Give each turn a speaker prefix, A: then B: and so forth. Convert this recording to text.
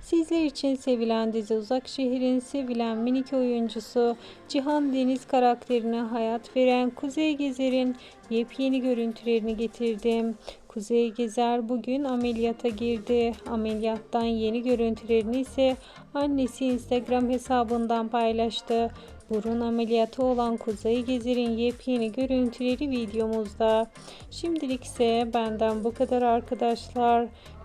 A: Sizler için sevilen dizi Uzak Şehir'in sevilen minik oyuncusu Cihan Deniz karakterine hayat veren Kuzey Gezer'in yepyeni görüntülerini getirdim. Kuzey Gezer bugün ameliyata girdi. Ameliyattan yeni görüntülerini ise annesi Instagram hesabından paylaştı. Burun ameliyatı olan Kuzey Gezer'in yepyeni görüntüleri videomuzda. Şimdilik ise benden bu kadar arkadaşlar.